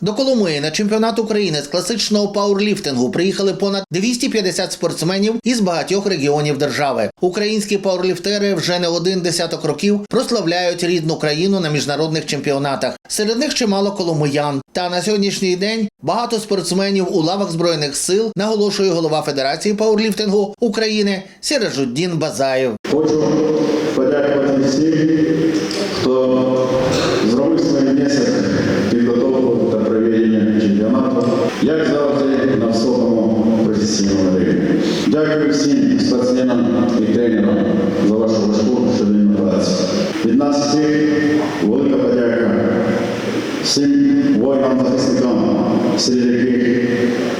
До Коломиї на чемпіонат України з класичного пауерліфтингу приїхали понад 250 спортсменів із багатьох регіонів держави. Українські пауерліфтери вже не один десяток років прославляють рідну країну на міжнародних чемпіонатах. Серед них чимало коломиян. Та на сьогоднішній день багато спортсменів у лавах збройних сил наголошує голова Федерації пауерліфтингу України Сіражуддін Базаєв. Хочу подякувати всім, хто зробив свій внесок професійному. Дякую всім спортсменам і тренерам за вашу важку щоденну працю. Від нас всіх велика подяка всім воїнам-захисникам, серед яких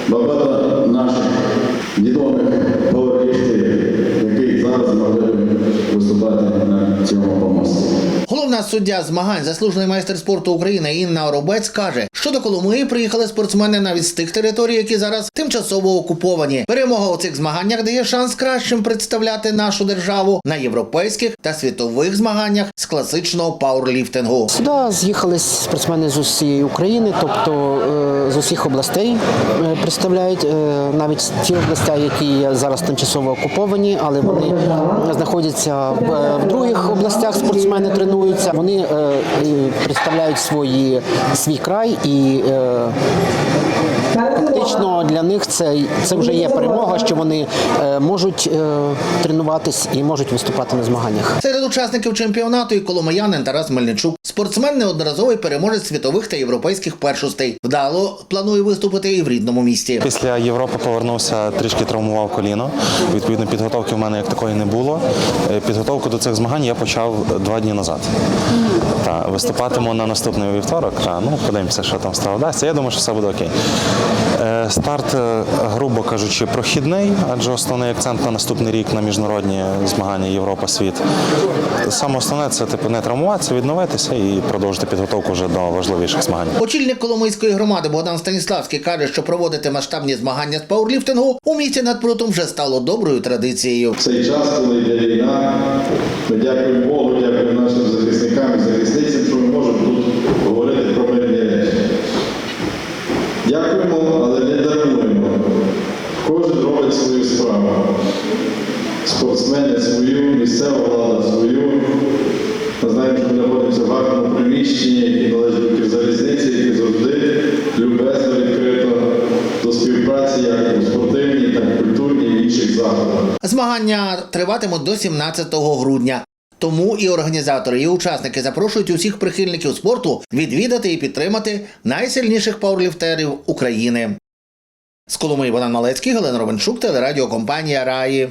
багато наших відомих пауерліфтерів, Головна суддя змагань, заслужений майстер спорту України Інна Оробець каже, що до Коломиї приїхали спортсмени навіть з тих територій, які зараз тимчасово окуповані. Перемога у цих змаганнях дає шанс кращим представляти нашу державу на європейських та світових змаганнях з класичного пауерліфтингу. Сюди з'їхались спортсмени з усієї України, тобто е, з усіх областей е, представляють е, навіть ті області, які зараз тимчасово окуповані, але вони знаходяться в, е, других областях. Спортсмени тренуються. Вони представляють свої свій край і. Фактично для них це, це вже є перемога, що вони е, можуть е, тренуватись і можуть виступати на змаганнях. Серед учасників чемпіонату і коломиянин Тарас Мельничук. Спортсмен неодноразовий переможець світових та європейських першостей. Вдало планує виступити і в рідному місті. Після Європи повернувся, трішки травмував коліно. Відповідно, підготовки в мене як такої не було. Е, Підготовку до цих змагань я почав два дні назад. Та, виступатиму на наступний вівторок. Та, ну, подивимося, що там справа вдасться. Я думаю, що все буде окей. Е, Старт, е, грубо кажучи, прохідний, адже основний акцент на наступний рік на міжнародні змагання Європа, світ. Саме основне це типу не травмуватися, відновитися і продовжити підготовку вже до важливіших змагань. Очільник Коломийської громади Богдан Станіславський каже, що проводити масштабні змагання з пауерліфтингу у місті над прутом вже стало доброю традицією. Цей час, коли йде війна, ми дякуємо Богу, дякуємо нашим захисникам і захисницям, що ми можемо тут говорити про мирні речі. Дякуємо, але не даруємо. Кожен робить свою справу. Спортсмени свою, місцева влада свою. Ми знаємо, що ми знаходимося в гарному приміщенні, які належить до залізниці, які завжди любезно відкрито до співпраці як у спортивній, так і культурній і інших заходах. Змагання триватимуть до 17 грудня. Тому і організатори, і учасники запрошують усіх прихильників спорту відвідати і підтримати найсильніших пауерліфтерів України. З Коломиї Богдан Малецький, Галина Ровенчук, телерадіокомпанія Раї.